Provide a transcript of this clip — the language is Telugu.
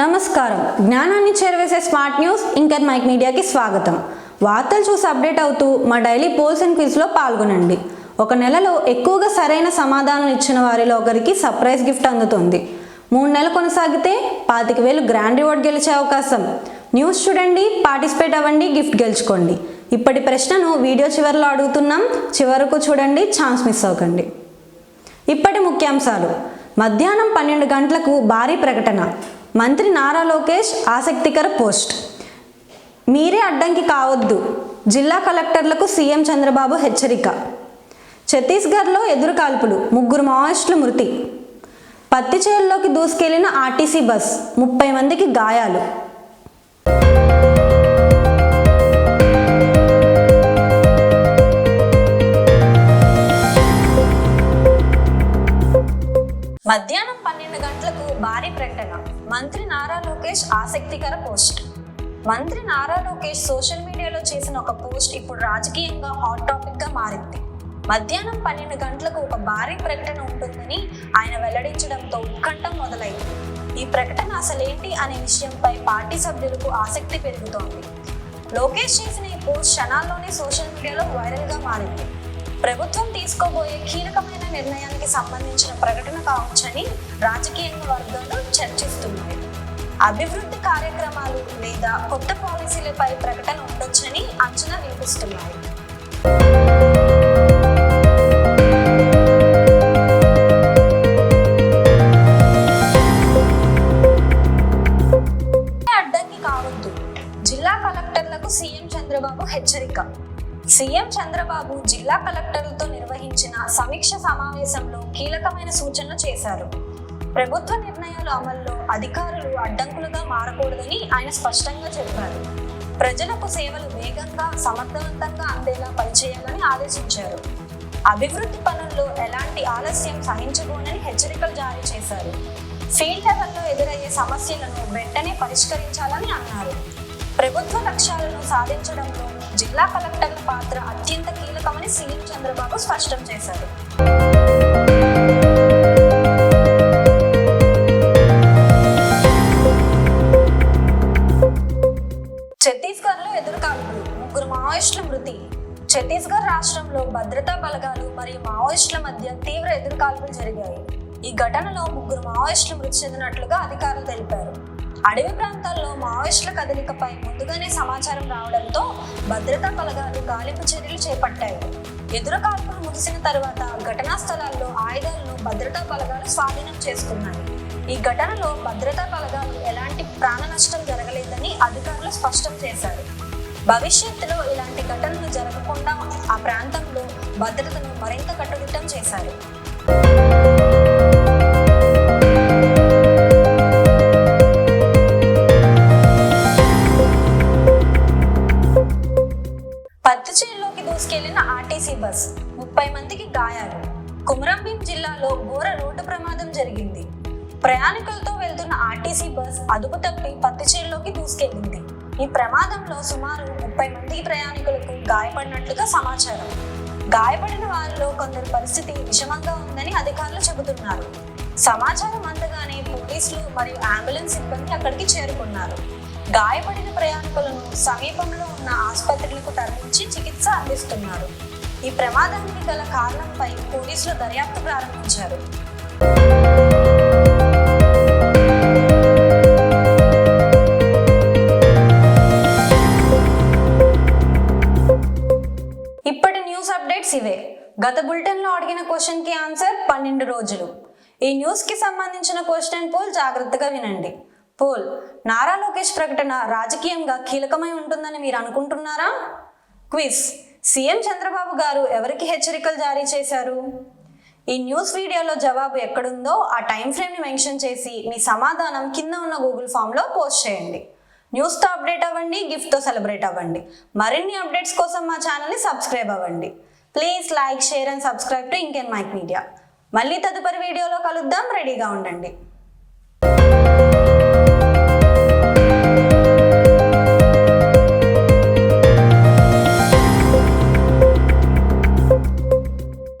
నమస్కారం. జ్ఞానాన్ని చేరవేసే స్మార్ట్ న్యూస్ ఇంకర్ మైక్ మీడియాకి స్వాగతం. వార్తలు చూసి అప్డేట్ అవుతూ మా డైలీ పోల్స్ అండ్ క్విజ్లో పాల్గొనండి. ఒక నెలలో ఎక్కువగా సరైన సమాధానం ఇచ్చిన వారిలో ఒకరికి సర్ప్రైజ్ గిఫ్ట్ అందుతుంది. మూడు నెలలు కొనసాగితే పాతిక వేలు గ్రాండ్ రివార్డ్ గెలిచే అవకాశం. న్యూస్ చూడండి పార్టిసిపేట్ అవ్వండి గిఫ్ట్ గెలుచుకోండి. ఇప్పటి ప్రశ్నను వీడియో చివరిలో అడుగుతున్నాం. చివరకు చూడండి ఛాన్స్ మిస్ అవ్వకండి. ఇప్పటి ముఖ్యాంశాలు. మధ్యాహ్నం పన్నెండు గంటలకు భారీ ప్రకటన. మంత్రి నారా లోకేష్ ఆసక్తికర పోస్ట్. మీరే అడ్డంకి కావద్దు. జిల్లా కలెక్టర్లకు సీఎం చంద్రబాబు హెచ్చరిక. ఛత్తీస్గఢ్లో ఎదురు కాల్పులు ముగ్గురు మావోయిస్టులు మృతి. పత్తి దూసుకెళ్ళిన ఆర్టీసీ బస్ ముప్పై మందికి గాయాలు. మధ్యాహ్నం పన్నెండు గంటలకు భారీ ప్రకటన. మంత్రి నారా లోకేష్ ఆసక్తికర పోస్ట్. మంత్రి నారా లోకేష్ సోషల్ మీడియాలో చేసిన ఒక పోస్ట్ ఇప్పుడు రాజకీయంగా హాట్ టాపిక్గా మారింది. మధ్యాహ్నం పన్నెండు గంటలకు ఒక భారీ ప్రకటన ఉంటుందని ఆయన వెల్లడించడంతో ఉత్కంఠ మొదలైంది. ఈ ప్రకటన అసలేంటి అనే విషయంపై పార్టీ సభ్యులకు ఆసక్తి పెరుగుతోంది. లోకేష్ చేసిన ఈ పోస్ట్ క్షణాల్లోనే సోషల్ మీడియాలో వైరల్గా మారింది. ప్రభుత్వం తీసుకోబోయే కీలకమైన నిర్ణయానికి సంబంధించిన ప్రకటన కావచ్చని రాజకీయ వర్గాలు చర్చిస్తున్నాయి. అభివృద్ధి కార్యక్రమాలు లేదా కొత్త పాలసీలపై ప్రకటన ఉండొచ్చని అంచనా వినిపిస్తున్నాయి సీఎం చంద్రబాబు జిల్లా కలెక్టర్లతో నిర్వహించిన సమీక్ష సమావేశంలో కీలకమైన సూచనలు చేశారు. ప్రభుత్వ నిర్ణయాల అమల్లో అధికారులు అడ్డంకులుగా మారకూడదని ఆయన స్పష్టంగా చెప్పారు. ప్రజలకు సేవలు వేగంగా సమర్థవంతంగా అందేలా పనిచేయాలని ఆదేశించారు. అభివృద్ధి పనుల్లో ఎలాంటి ఆలస్యం సహించబోనని హెచ్చరికలు జారీ చేశారు. ఫీల్డ్ లెవెల్లో ఎదురయ్యే సమస్యలను వెంటనే పరిష్కరించాలని అన్నారు. ప్రభుత్వ లక్ష్యాలను సాధించడంలో జిల్లా కలెక్టర్ల పాత్ర అత్యంత కీలకమని సీఎం చంద్రబాబు స్పష్టం చేశారు. ఛత్తీస్గఢ్లో ఎదురుకాల్పులు ముగ్గురు మావోయిస్టుల మృతి. ఛత్తీస్గఢ్ రాష్ట్రంలో భద్రతా బలగాలు మరియు మావోయిస్టుల మధ్య తీవ్ర ఎదురుకాల్పులు జరిగాయి. ఈ ఘటనలో ముగ్గురు మావోయిస్టులు మృతి చెందినట్లుగా అధికారులు తెలిపారు. అడవి ప్రాంతాల్లో మావోయిస్టుల కదలికపై ముందుగానే సమాచారం రావడంతో భద్రతా బలగాలు గాలింపు చర్యలు చేపట్టాయి. ఎదురుకాల్పులు ముగిసిన తర్వాత ఘటనా స్థలాల్లో ఆయుధాలను భద్రతా బలగాలు స్వాధీనం చేసుకున్నాయి. ఈ ఘటనలో భద్రతా బలగాలు ఎలాంటి ప్రాణ నష్టం జరగలేదని అధికారులు స్పష్టం చేశారు. భవిష్యత్తులో ఇలాంటి ఘటనలు జరగకుండా ఆ ప్రాంతంలో భద్రతను మరింత కట్టుదిట్టం చేశారు. దూసుకెళ్ళిన ఆర్టీసీ బస్ ముప్పై మందికి గాయాలు. కుమరంభీం జిల్లాలో ఘోర రోడ్డు ప్రమాదం జరిగింది. ప్రయాణికులతో వెళ్తున్న ఆర్టీసీ బస్ అదుపు తప్పి పత్తిచేరులోకి దూసుకెళ్ళింది ఈ ప్రమాదంలో సుమారు ముప్పై మంది ప్రయాణికులకు గాయపడినట్లుగా సమాచారం. గాయపడిన వారిలో కొందరి పరిస్థితి విషమంగా ఉందని అధికారులు చెబుతున్నారు. సమాచారం అందగానే పోలీసులు మరియు అంబులెన్స్ సిబ్బంది అక్కడికి చేరుకున్నారు. గాయపడిన ప్రయాణికులను సమీపంలో ఉన్న ఆసుపత్రులకు తరలించి చికిత్స అందిస్తున్నారు. ఈ ప్రమాదానికి గల కారణంపై పోలీసులు దర్యాప్తు ప్రారంభించారు. ఇప్పటి న్యూస్ అప్డేట్స్ ఇవే. గత బులెటిన్లో అడిగిన క్వశ్చన్కి ఆన్సర్ పన్నెండు రోజులు. ఈ న్యూస్కి సంబంధించిన క్వశ్చన్ పోల్ జాగ్రత్తగా వినండి. పోల్. నారా లోకేష్ ప్రకటన రాజకీయంగా కీలకమై ఉంటుందని మీరు అనుకుంటున్నారా? క్విజ్. సీఎం చంద్రబాబు గారు ఎవరికి హెచ్చరికలు జారీ చేశారు? ఈ న్యూస్ వీడియోలో జవాబు ఎక్కడుందో ఆ టైం ఫ్రేమ్ని మెన్షన్ చేసి మీ సమాధానం కింద ఉన్న గూగుల్ ఫామ్లో పోస్ట్ చేయండి. న్యూస్తో అప్డేట్ అవ్వండి గిఫ్ట్తో సెలబ్రేట్ అవ్వండి. మరిన్ని అప్డేట్స్ కోసం మా ఛానల్ని సబ్స్క్రైబ్ అవ్వండి. Please like share and subscribe to ఇంకెన్ mic media. మళ్ళీ తదుపరి వీడియోలో కలుద్దాం రెడీగా ఉండండి.